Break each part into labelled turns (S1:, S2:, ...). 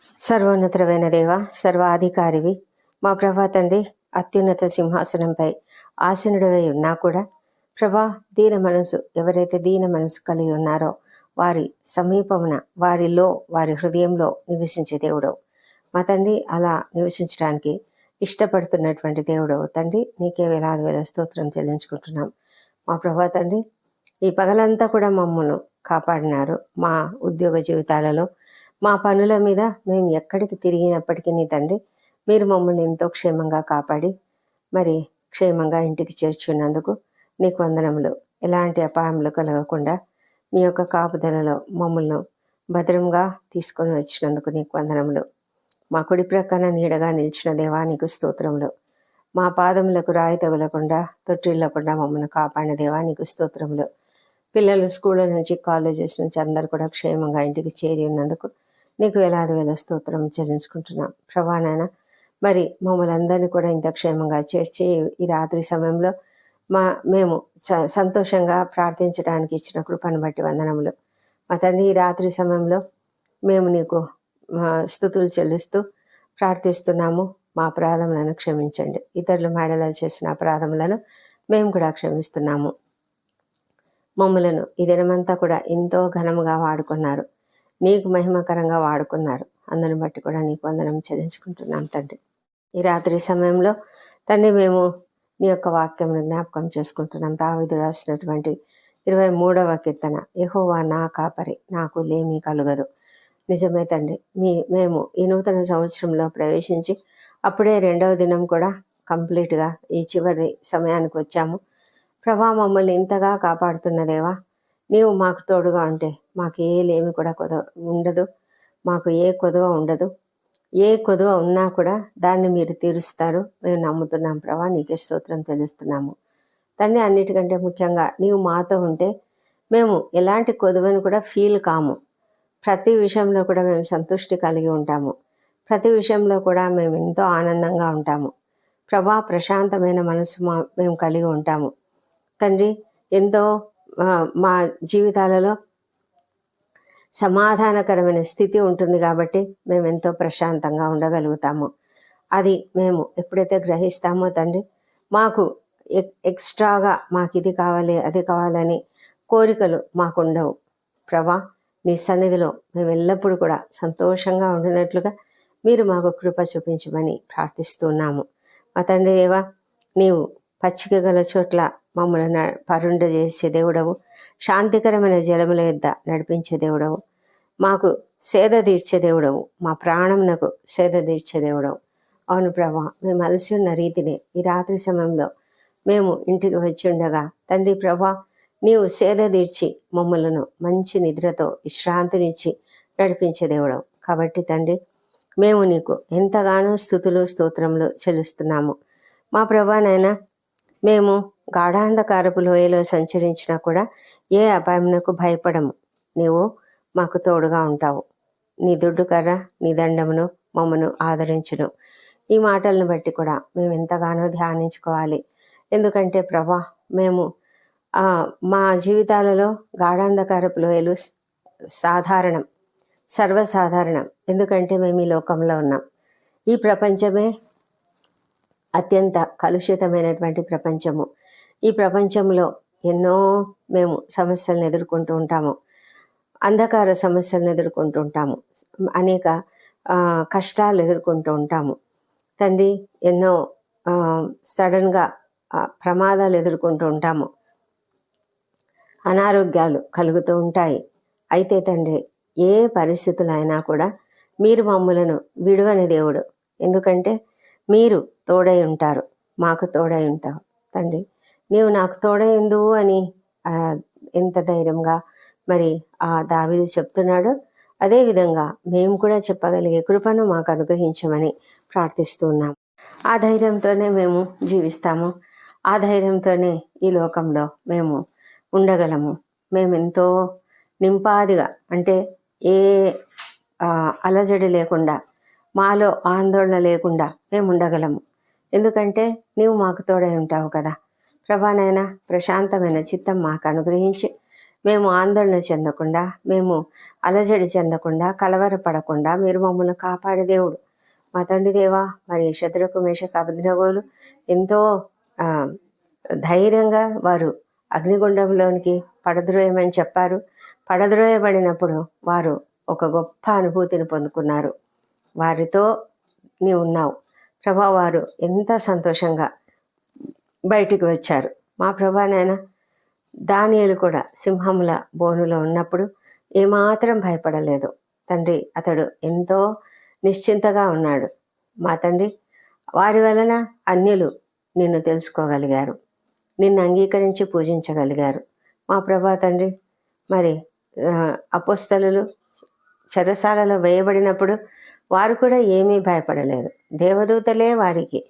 S1: సర్వోన్నతమైన దేవ సర్వాధికారివి. మా ప్రభా తండ్రి అత్యున్నత సింహాసనంపై ఆసనుడివై ఉన్నా కూడా ప్రభా దీన మనసు ఎవరైతే దీన మనసు కలిగి ఉన్నారో వారి సమీపమున వారిలో వారి హృదయంలో నివసించే దేవుడు మా తండ్రి అలా నివసించడానికి ఇష్టపడుతున్నటువంటి దేవుడు తండ్రి నీకే వేలాది వేల స్తోత్రం చెల్లించుకుంటున్నాం. మా ప్రభా తండ్రి ఈ పగలంతా కూడా మమ్మను కాపాడినారు మా ఉద్యోగ జీవితాలలో. మా పనుల మీద మేము ఎక్కడికి తిరిగినప్పటికీ నీ తండ్రి మీరు మమ్మల్ని ఎంతో క్షేమంగా కాపాడి మరి క్షేమంగా ఇంటికి చేర్చున్నందుకు నీకు వందనములు. ఎలాంటి అపాయములు కలగకుండా మీ యొక్క కాపుదలలో మమ్మల్ని భద్రంగా తీసుకొని వచ్చినందుకు నీకు వందనములు. మా కుడి ప్రక్కన నీడగా నిలిచిన దేవా నీకు స్తోత్రములు. మా పాదములకు రాయి తగులకుండా తొట్టిల్లకుండా మమ్మల్ని కాపాడిన దేవా నీకు స్తోత్రములు. పిల్లలు స్కూళ్ళ నుంచి కాలేజెస్ నుంచి అందరు కూడా క్షేమంగా ఇంటికి చేరి ఉన్నందుకు నీకు వేలాది వేల స్తోత్రం చెల్లించుకుంటున్నాం. ప్రభానాయన మరి మమ్మల్ని అందరినీ కూడా ఇంత క్షేమంగా చేర్చి ఈ రాత్రి సమయంలో మా మేము స- సంతోషంగా ప్రార్థించడానికి ఇచ్చిన కృపను బట్టి వందనములు. మా తండ్రి ఈ రాత్రి సమయంలో మేము నీకు స్థుతులు చెల్లిస్తూ ప్రార్థిస్తున్నాము. మా అపరాధములను క్షమించండి. ఇతరులు మేడలో చేసిన అపరాధములను మేము కూడా క్షమిస్తున్నాము. మమ్మలను ఈ దినమంతా కూడా ఎంతో ఘనముగా వాడుకున్నారు. నీకు మహిమకరంగా వాడుకున్నారు. అందరిని బట్టి కూడా నీకు వందనం చెల్లించుకుంటున్నాం తండ్రి. ఈ రాత్రి సమయంలో తండ్రి మేము నీ యొక్క వాక్యం జ్ఞాపకం చేసుకుంటున్నాం. దావిదు రాసినటువంటి ఇరవై మూడవ కీర్తన ఎహోవా నా కాపరి నాకు లేమి కలుగరు. నిజమే తండ్రి మీ మేము ఈ నూతన సంవత్సరంలో ప్రవేశించి అప్పుడే రెండవ దినం కూడా కంప్లీట్గా ఈ చివరి సమయానికి వచ్చాము. ప్రభా మమ్మల్ని ఇంతగా కాపాడుతున్నదేవా నీవు మాకు తోడుగా ఉంటే మాకు ఏ లేమి కూడా కొదవ ఉండదు. మాకు ఏ కొదవ ఉండదు. ఏ కొదవ ఉన్నా కూడా దాన్ని మీరు తీరుస్తారు. మేము నమ్ముతున్నాం ప్రభా నీకే స్తోత్రం తెలుస్తున్నాము. తండ్రి అన్నిటికంటే ముఖ్యంగా నీవు మాతో ఉంటే మేము ఎలాంటి కొదువను కూడా ఫీల్ కాము. ప్రతి విషయంలో కూడా మేము సంతృష్టి కలిగి ఉంటాము. ప్రతి విషయంలో కూడా మేము ఎంతో ఆనందంగా ఉంటాము. ప్రభా ప్రశాంతమైన మనసు మా మేము కలిగి ఉంటాము. తండ్రి ఎంతో మా జీవితాలలో సమాధానకరమైన స్థితి ఉంటుంది కాబట్టి మేము ఎంతో ప్రశాంతంగా ఉండగలుగుతాము. అది మేము ఎప్పుడైతే గ్రహిస్తామో తండ్రి మాకు ఎక్- ఎక్స్ట్రాగా మాకు ఇది కావాలి అది కావాలని కోరికలు మాకు ఉండవు ప్రభా నీ సన్నిధిలో మేము ఎల్లప్పుడూ కూడా సంతోషంగా ఉండినట్లుగా మీరు మాకు కృప చూపించమని ప్రార్థిస్తున్నాము. మా తండ్రి దేవా నీవు పచ్చిక గల చోట్ల మమ్మల్ని పరుండ చేసే దేవుడవు. శాంతికరమైన జలముల యొద్ద నడిపించే దేవుడవు. మాకు సేద తీర్చే దేవుడవు. మా ప్రాణమునకు సేద తీర్చే దేవుడవు. అవును ప్రభా మేము అలసి ఉన్న రీతిని ఈ రాత్రి సమయంలో మేము ఇంటికి వచ్చి ఉండగా తండ్రి ప్రభా నీవు సేద తీర్చి మమ్మలను మంచి నిద్రతో విశ్రాంతినిచ్చి నడిపించే దేవుడవు. కాబట్టి తండ్రి మేము నీకు ఎంతగానో స్థుతులు స్తోత్రములు చెల్లిస్తున్నాము. మా ప్రభానైనా మేము గాఢాంధకారపు లోయలో సంచరించినా కూడా ఏ అపాయమునకు భయపడము. నీవు మాకు తోడుగా ఉంటావు. నీ దుడ్డు కర్ర నీ దండమును మమ్మను ఆదరించును. ఈ మాటలను బట్టి కూడా మేము ఎంతగానో ధ్యానించుకోవాలి. ఎందుకంటే ప్రభా మేము మా జీవితాలలో గాఢాంధకారపు లోయలు సాధారణం సర్వసాధారణం. ఎందుకంటే మేము ఈ లోకంలో ఉన్నాం. ఈ ప్రపంచమే అత్యంత కలుషితమైనటువంటి ప్రపంచము. ఈ ప్రపంచంలో ఎన్నో మేము సమస్యలను ఎదుర్కొంటూ ఉంటాము. అంధకార సమస్యలను ఎదుర్కొంటూ ఉంటాము. అనేక కష్టాలు ఎదుర్కొంటూ ఉంటాము. తండ్రి ఎన్నో సడన్గా ప్రమాదాలు ఎదుర్కొంటూ ఉంటాము. అనారోగ్యాలు కలుగుతూ ఉంటాయి. అయితే తండ్రి ఏ పరిస్థితులైనా కూడా మీరు మమ్మలను విడువని దేవుడు. ఎందుకంటే మీరు తోడై ఉంటారు. మాకు తోడై ఉంటావు. తండ్రి నీవు నాకు తోడై ఎందువు అని ఎంత ధైర్యంగా మరి ఆ దావిది చెప్తున్నాడు. అదేవిధంగా మేము కూడా చెప్పగలిగే కృపను మాకు అనుగ్రహించమని ప్రార్థిస్తున్నాం ఆ ధైర్యంతోనే మేము జీవిస్తాము. ఆ ధైర్యంతోనే ఈ లోకంలో మేము ఉండగలము. మేము ఎంతో నింపాదిగా అంటే ఏ అలజడి లేకుండా మాలో ఆందోళన లేకుండా మేము ఉండగలము. ఎందుకంటే నీవు మాకు తోడై ఉంటావు కదా. ప్రభానైనా ప్రశాంతమైన చిత్తం మాకు అనుగ్రహించి మేము ఆందోళన చెందకుండా మేము అలజడి చెందకుండా కలవరపడకుండా మీరు మమ్మల్ని కాపాడే దేవుడు. మా తండ్రి దేవా మరి శత్రుకు మేషక అభినగోలు ఎంతో ధైర్యంగా వారు అగ్నిగుండంలోనికి పడద్రోయమని చెప్పారు. పడద్రోయబడినప్పుడు వారు ఒక గొప్ప అనుభూతిని పొందుకున్నారు. వారితో నీవు ఉన్నావు. ప్రభా వారు ఎంత సంతోషంగా బయటికి వచ్చారు. మా ప్రభా నాయన దానియలు కూడా సింహముల బోనులో ఉన్నప్పుడు ఏమాత్రం భయపడలేదు. తండ్రి అతడు ఎంతో నిశ్చింతగా ఉన్నాడు. మా తండ్రి వారి వలన అన్యులు నిన్ను తెలుసుకోగలిగారు. నిన్ను అంగీకరించి పూజించగలిగారు. మా ప్రభా తండ్రి మరి అపోస్తలు చెరసాలలో వేయబడినప్పుడు వారు కూడా ఏమీ భయపడలేదు. దేవదూతలే వారికి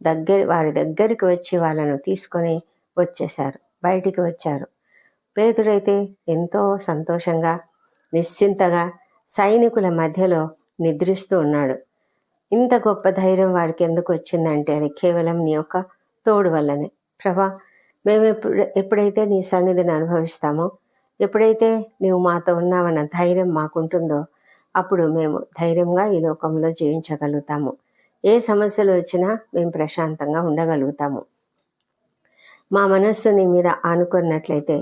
S1: దగ్గర వారి దగ్గరికి వచ్చి వాళ్ళను తీసుకొని వచ్చేశారు. బయటికి వచ్చారు. పేతుడైతే ఎంతో సంతోషంగా నిశ్చింతగా సైనికుల మధ్యలో నిద్రిస్తూ ఉన్నాడు. ఇంత గొప్ప ధైర్యం వారికి ఎందుకు వచ్చిందంటే అది కేవలం నీ యొక్క తోడు వల్లనే. ప్రభా మేము ఎప్పుడు ఎప్పుడైతే నీ సన్నిధిని అనుభవిస్తామో ఎప్పుడైతే నీవు మాతో ఉన్నావన్న ధైర్యం మాకుంటుందో అప్పుడు మేము ధైర్యంగా ఈ లోకంలో జీవించగలుగుతాము. ఏ సమస్యలు వచ్చినా మేము ప్రశాంతంగా ఉండగలుగుతాము. మా మనస్సు నీ మీద ఆనుకున్నట్లయితే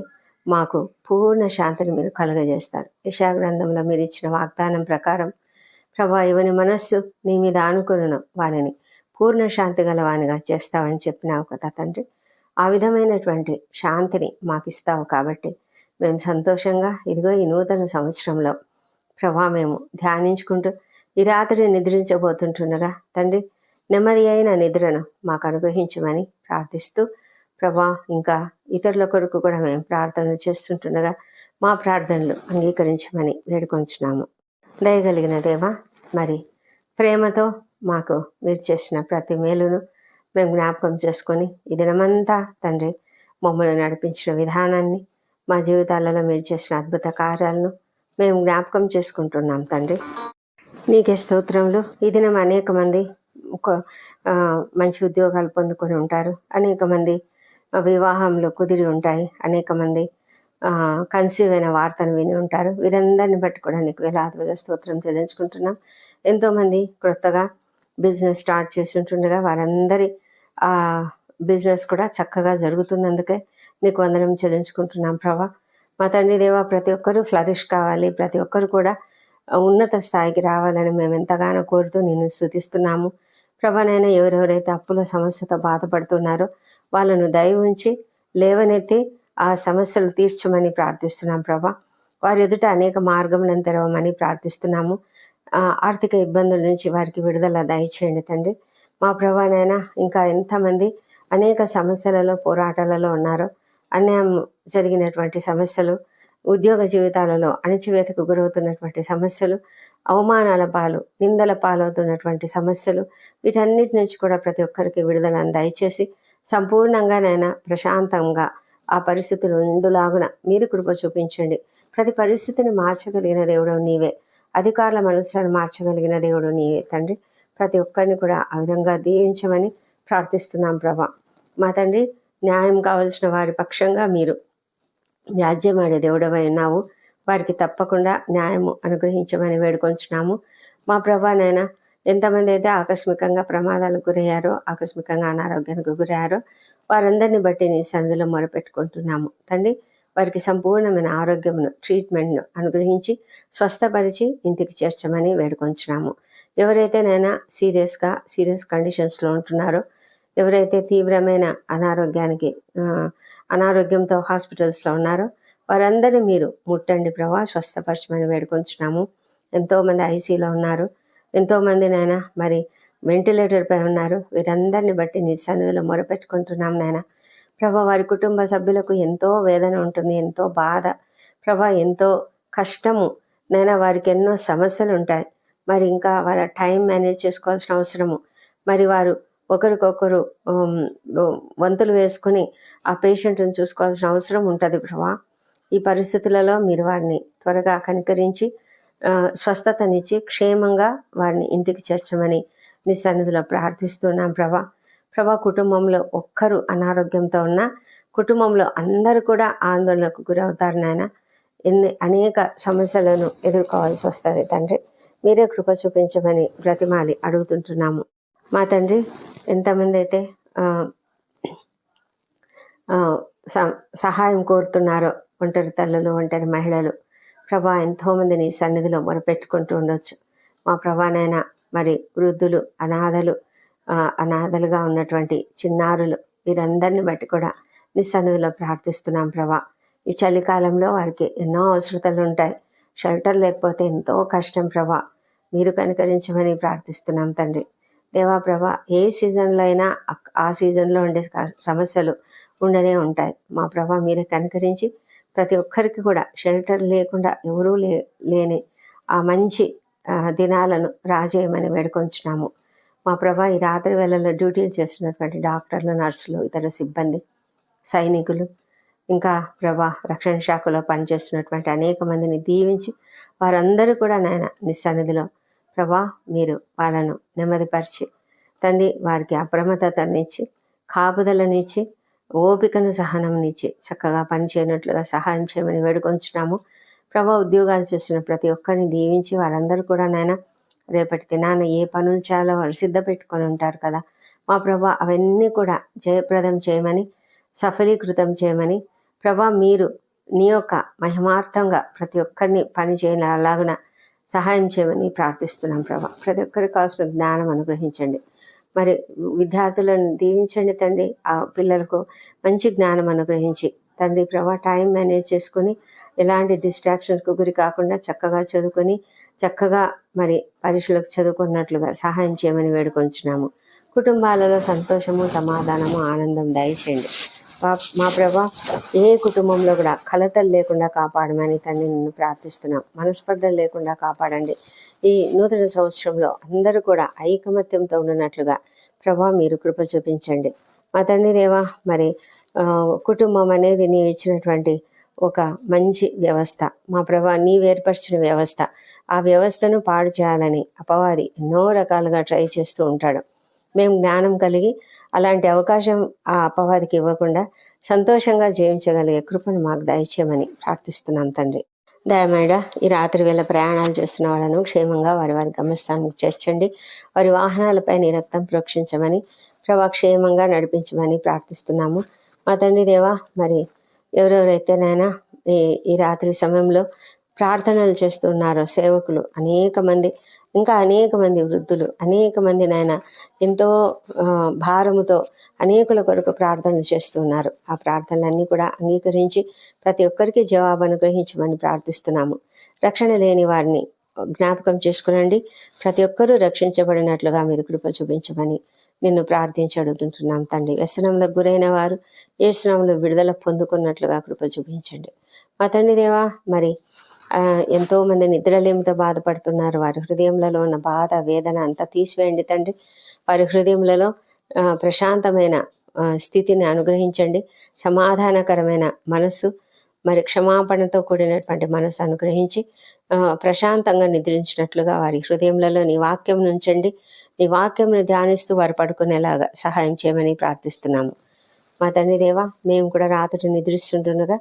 S1: మాకు పూర్ణ శాంతిని మీరు కలుగజేస్తారు. యశా గ్రంథంలో మీరు ఇచ్చిన వాగ్దానం ప్రకారం ప్రభా ఇవని మనస్సు నీ మీద ఆనుకున్న వారిని పూర్ణ శాంతి గల వానిగా చేస్తావని చెప్పినావు కదా తండ్రి. ఆ విధమైనటువంటి శాంతిని మాకు ఇస్తావు కాబట్టి మేము సంతోషంగా ఇదిగో ఈ నూతన సంవత్సరంలో ప్రభా మేము ధ్యానించుకుంటూ ఈ రాత్రి నిద్రించబోతుంటుండగా తండ్రి నెమ్మది అయిన నిద్రను మాకు అనుగ్రహించమని ప్రార్థిస్తూ ప్రభా ఇంకా ఇతరుల కొరకు కూడా మేము ప్రార్థనలు చేస్తుంటుండగా మా ప్రార్థనలు అంగీకరించమని వేడుకొంచున్నాము. దయగలిగిన దేవా మరి ప్రేమతో మాకు మీరు చేసిన ప్రతి మేలును మేము జ్ఞాపకం చేసుకొని ఈ దినమంతా తండ్రి మమ్మల్ని నడిపించిన విధానాన్ని మా జీవితాలలో మీరు చేసిన అద్భుత కార్యాలను మేము జ్ఞాపకం చేసుకుంటున్నాం తండ్రి. నీకే స్తోత్రంలో ఈ దినం అనేక మంది ఒక మంచి ఉద్యోగాలు పొందుకొని ఉంటారు. అనేక మంది వివాహంలో కుదిరి ఉంటాయి. అనేక మంది కన్సీవ్ అయిన వార్తను విని ఉంటారు. వీరందరిని బట్టి కూడా నీకు వేలాది స్తోత్రం చెల్లించుకుంటున్నాం. ఎంతోమంది క్రొత్తగా బిజినెస్ స్టార్ట్ చేసి ఉంటుండగా వారందరి బిజినెస్ కూడా చక్కగా జరుగుతున్నందుకే నీకు వందనం చెల్లించుకుంటున్నాం ప్రభా. మా తండ్రి దేవ ప్రతి ఒక్కరూ ఫ్లరిష్ కావాలి. ప్రతి ఒక్కరు కూడా ఉన్నత స్థాయికి రావాలని మేము ఎంతగానో కోరుతూ నిన్ను స్థుతిస్తున్నాము. ప్రభనైనా ఎవరెవరైతే అప్పుల సమస్యతో బాధపడుతున్నారో వాళ్ళను దయ ఉంచి లేవనెత్తి ఆ సమస్యలు తీర్చమని ప్రార్థిస్తున్నాం ప్రభా. వారి ఎదుట అనేక మార్గములను తెరవమని ప్రార్థిస్తున్నాము. ఆర్థిక ఇబ్బందుల నుంచి వారికి విడుదల దయచేయండి తండ్రి. మా ప్రభానైనా ఇంకా ఎంతమంది అనేక సమస్యలలో పోరాటాలలో ఉన్నారో అన్యాయం జరిగినటువంటి సమస్యలు ఉద్యోగ జీవితాలలో అణచివేతకు గురవుతున్నటువంటి సమస్యలు అవమానాల పాలు నిందల పాలవుతున్నటువంటి సమస్యలు వీటన్నిటి నుంచి కూడా ప్రతి ఒక్కరికి విడుదలను దయచేసి సంపూర్ణంగా నైనా ప్రశాంతంగా ఆ పరిస్థితులు ఇందులాగున మీరు కృప చూపించండి. ప్రతి పరిస్థితిని మార్చగలిగిన దేవుడు నీవే. అధికారుల మనసులను మార్చగలిగిన దేవుడు నీవే తండ్రి. ప్రతి ఒక్కరిని కూడా ఆ విధంగా దీవించమని ప్రార్థిస్తున్నాం ప్రభా. మా తండ్రి న్యాయం కావలసిన వారి పక్షంగా మీరు వ్యాజ్యమాడే దేవుడవై ఉన్నావు. వారికి తప్పకుండా న్యాయము అనుగ్రహించమని వేడుకొంచున్నాము. మా ప్రభానైనా ఎంతమంది అయితే ఆకస్మికంగా ప్రమాదాలకు గురయ్యారో ఆకస్మికంగా అనారోగ్యానికి గురయ్యారో వారందరిని బట్టి నీ సన్నిధిలో మొరపెట్టుకుంటున్నాము. తండ్రి వారికి సంపూర్ణమైన ఆరోగ్యమును ట్రీట్మెంట్ను అనుగ్రహించి స్వస్థపరిచి ఇంటికి చేర్చమని వేడుకొంచున్నాము. ఎవరైతే నైనా సీరియస్గా సీరియస్ కండిషన్స్లో ఉంటున్నారో ఎవరైతే తీవ్రమైన అనారోగ్యానికి అనారోగ్యంతో హాస్పిటల్స్లో ఉన్నారో వారందరినీ మీరు ముట్టండి ప్రభా. స్వస్థపరచమని వేడుకొంచున్నాము. ఎంతోమంది ఐసీలో ఉన్నారు. ఎంతోమంది నాయన మరి వెంటిలేటర్పై ఉన్నారు. వీరందరిని బట్టి నీ సన్నిధిలో మొరపెట్టుకుంటున్నాం నాయన. ప్రభా వారి కుటుంబ సభ్యులకు ఎంతో వేదన ఉంటుంది ఎంతో బాధ. ప్రభా ఎంతో కష్టము. నైనా వారికి ఎన్నో సమస్యలు ఉంటాయి. మరి ఇంకా వారి టైం మేనేజ్ చేసుకోవాల్సిన అవసరము. మరి వారు ఒకరికొకరు వంతులు వేసుకొని ఆ పేషెంట్ని చూసుకోవాల్సిన అవసరం ఉంటుంది ప్రభా. ఈ పరిస్థితులలో మీరు వారిని త్వరగా కనికరించి స్వస్థతనిచ్చి క్షేమంగా వారిని ఇంటికి చేర్చమని నీ సన్నిధిలో ప్రార్థిస్తున్నాం ప్రభా. ప్రభా కుటుంబంలో ఒక్కరు అనారోగ్యంతో ఉన్నా కుటుంబంలో అందరూ కూడా ఆందోళనకు గురవుతారు నాయన. ఎన్ని అనేక సమస్యలను ఎదుర్కోవాల్సి వస్తుంది తండ్రి. మీరే కృప చూపించమని బ్రతిమాలి అడుగుతుంటున్నాము. మా తండ్రి ఎంతమంది అయితే స- సహాయం కోరుతున్నారో ఒంటరి తల్లులు ఒంటరి మహిళలు ప్రభా ఎంతోమందిని సన్నిధిలో మొరపెట్టుకుంటూ ఉండొచ్చు. మా ప్రభానైనా మరి వృద్ధులు అనాథలు అనాథలుగా ఉన్నటువంటి చిన్నారులు వీరందరిని బట్టి కూడా నీ సన్నిధిలో ప్రార్థిస్తున్నాం ప్రభా. ఈ చలికాలంలో వారికి ఎన్నో అవసరతలు ఉంటాయి. షెల్టర్ లేకపోతే ఎంతో కష్టం ప్రభా. మీరు కనికరించమని ప్రార్థిస్తున్నాం తండ్రి. దేవా ప్రభా ఏ సీజన్లో అయినా ఆ సీజన్లో ఉండే సమస్యలు ఉండనే ఉంటాయి. మా ప్రభా మీరే కనికరించి ప్రతి ఒక్కరికి కూడా షెల్టర్ లేకుండా ఎవరూ లే లేని ఆ మంచి దినాలను రాజేయమని వేడుకొంచున్నాము. మా ప్రభా ఈ రాత్రి వేళల్లో డ్యూటీలు చేస్తున్నటువంటి డాక్టర్లు నర్సులు ఇతర సిబ్బంది సైనికులు ఇంకా ప్రభా రక్షణ శాఖలో పనిచేస్తున్నటువంటి అనేక మందిని దీవించి వారందరూ కూడా నాయన నీ సన్నిధిలో ప్రభా మీరు వాళ్ళను నెమ్మదిపరిచి తండ్రి వారికి అప్రమత్తతనిచ్చి కాపుదలనిచ్చి ఓపికను సహనంనిచ్చి చక్కగా పనిచేయనట్లుగా సహాయం చేయమని వేడుకొంచున్నాము. ప్రభా ఉద్యోగాలు చేస్తున్న ప్రతి ఒక్కరిని దీవించి వారందరూ కూడా నాయన రేపటి దినాన ఏ పనులు చేయాలో వాళ్ళు సిద్ధ పెట్టుకొని ఉంటారు కదా. మా ప్రభా అవన్నీ కూడా జయప్రదం చేయమని సఫలీకృతం చేయమని ప్రభా మీరు నీ యొక్క మహిమార్థంగా ప్రతి ఒక్కరిని పని చేయలాగున సహాయం చేయమని ప్రార్థిస్తున్నాం ప్రభా. ప్రతి ఒక్కరికి కావాల్సిన జ్ఞానం అనుగ్రహించండి. మరి విద్యార్థులను దీవించండి తండ్రి. ఆ పిల్లలకు మంచి జ్ఞానం అనుగ్రహించి తండ్రి ప్రభా టైం మేనేజ్ చేసుకొని ఎలాంటి డిస్ట్రాక్షన్స్కు గురి కాకుండా చక్కగా చదువుకొని చక్కగా మరి పరీక్షలకు చదువుకున్నట్లుగా సహాయం చేయమని వేడుకొంచున్నాము. కుటుంబాలలో సంతోషము సమాధానము ఆనందం దయచేయండి. మా- మా ప్రభా ఏ కుటుంబంలో కూడా కలతలు లేకుండా కాపాడమని తండ్రి నిన్ను ప్రార్థిస్తున్నాం. మనస్పర్ధలు లేకుండా కాపాడండి. ఈ నూతన సంవత్సరంలో అందరూ కూడా ఐకమత్యంతో ఉన్నట్లుగా ప్రభా మీరు కృప చూపించండి. మా తండ్రి దేవా మరి కుటుంబం అనేది నీవు ఇచ్చినటువంటి ఒక మంచి వ్యవస్థ. మా ప్రభా నీవు ఏర్పరిచిన వ్యవస్థ. ఆ వ్యవస్థను పాడు చేయాలని అపవాది ఎన్నో రకాలుగా ట్రై చేస్తూ ఉంటాడు. మేము జ్ఞానం కలిగి అలాంటి అవకాశం ఆ అపవాదికి ఇవ్వకుండా సంతోషంగా జీవించగలిగే కృపను మాకు దయచేయమని ప్రార్థిస్తున్నాం తండ్రి. దయమేడ ఈ రాత్రి వేళ ప్రయాణాలు చేస్తున్న వాళ్ళను క్షేమంగా వారి వారి గమ్యస్థానానికి చేర్చండి. వారి వాహనాలపై నీ రక్తం ప్రోక్షించమని ప్రభా క్షేమంగా నడిపించమని ప్రార్థిస్తున్నాము. మా తండ్రి దేవా మరి ఎవరెవరైతేనైనా ఈ ఈ రాత్రి సమయంలో ప్రార్థనలు చేస్తున్నారో సేవకులు అనేక మంది ఇంకా అనేక మంది వృద్ధులు అనేక మంది నాయన ఎంతో భారముతో అనేకుల కొరకు ప్రార్థనలు చేస్తున్నారు. ఆ ప్రార్థనలన్నీ కూడా అంగీకరించి ప్రతి ఒక్కరికి జవాబు అనుగ్రహించమని ప్రార్థిస్తున్నాము. రక్షణ లేని వారిని జ్ఞాపకం చేసుకునండి. ప్రతి ఒక్కరూ రక్షించబడినట్లుగా మీరు కృప చూపించమని నిన్ను ప్రార్థించి అడుగుతుంటున్నాం తండ్రి. వ్యసనంలో గురైన వారు ఏ విడుదల పొందుకున్నట్లుగా కృప చూపించండి. మా తండ్రి దేవా మరి ఎంతోమంది ఎంతో మంది నిద్రలేమితో బాధపడుతున్నారు. వారి హృదయంలో ఉన్న బాధ వేదన అంతా తీసివేయండి తండ్రి. వారి హృదయములలో ప్రశాంతమైన స్థితిని అనుగ్రహించండి. సమాధానకరమైన మనస్సు మరి క్షమాపణతో కూడినటువంటి మనసు అనుగ్రహించి ప్రశాంతంగా నిద్రించినట్లుగా వారి హృదయంలో నీ వాక్యం నుంచండి. నీ వాక్యంను ధ్యానిస్తూ వారు పడుకునేలాగా సహాయం చేయమని ప్రార్థిస్తున్నాము. మా తండ్రి దేవా మేము కూడా రాత్రి నిద్రిస్తుంటుండగా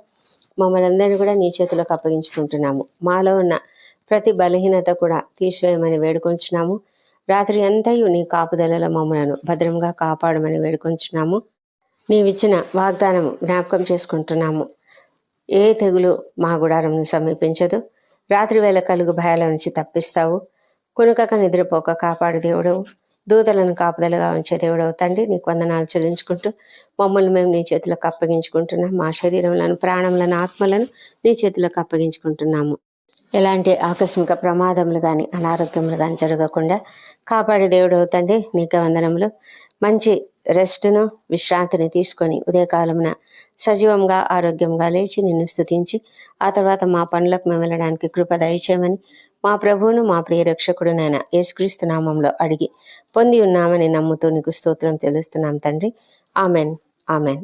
S1: మమ్మల్ని అందరినీ కూడా నీ చేతులకు అప్పగించుకుంటున్నాము. మాలో ఉన్న ప్రతి బలహీనత కూడా తీసివేయమని వేడుకొంచున్నాము. రాత్రి అంతయు నీ కాపుదలలో మమ్మలను భద్రంగా కాపాడమని వేడుకొంచున్నాము. నీవిచ్చిన వాగ్దానము జ్ఞాపకం చేసుకుంటున్నాము. ఏ తెగులు మా గుడారంను సమీపించదు. రాత్రి వేళ కలుగు భయాల నుంచి తప్పిస్తావు. కొనుకక నిద్రపోక కాపాడు దేవుడవు. దూతలను కాపుదలుగా ఉంచే దేవుడవు తండ్రి. నీకు వందనాలు చెల్లించుకుంటూ మమ్మల్ని మేము నీ చేతులకు అప్పగించుకుంటున్నాం. మా శరీరంలను ప్రాణములను ఆత్మలను నీ చేతులకు అప్పగించుకుంటున్నాము. ఎలాంటి ఆకస్మిక ప్రమాదములు కానీ అనారోగ్యములు కానీ జరగకుండా కాపాడే దేవుడు తండ్రి. నీకు వందనములు. మంచి రెస్ట్ను విశ్రాంతిని తీసుకొని ఉదయకాలమున సజీవంగా ఆరోగ్యంగా లేచి నిన్ను స్తుతించి ఆ తర్వాత మా పనులకు మేము వెళ్ళడానికి కృప దయచేయమని మా ప్రభువును మా ప్రియ రక్షకుడు యేసుక్రీస్తు నామంలో అడిగి పొంది ఉన్నామని నమ్ముతూ నీకు స్తోత్రం తెలుస్తున్నాం తండ్రి. ఆమెన్. ఆమెన్.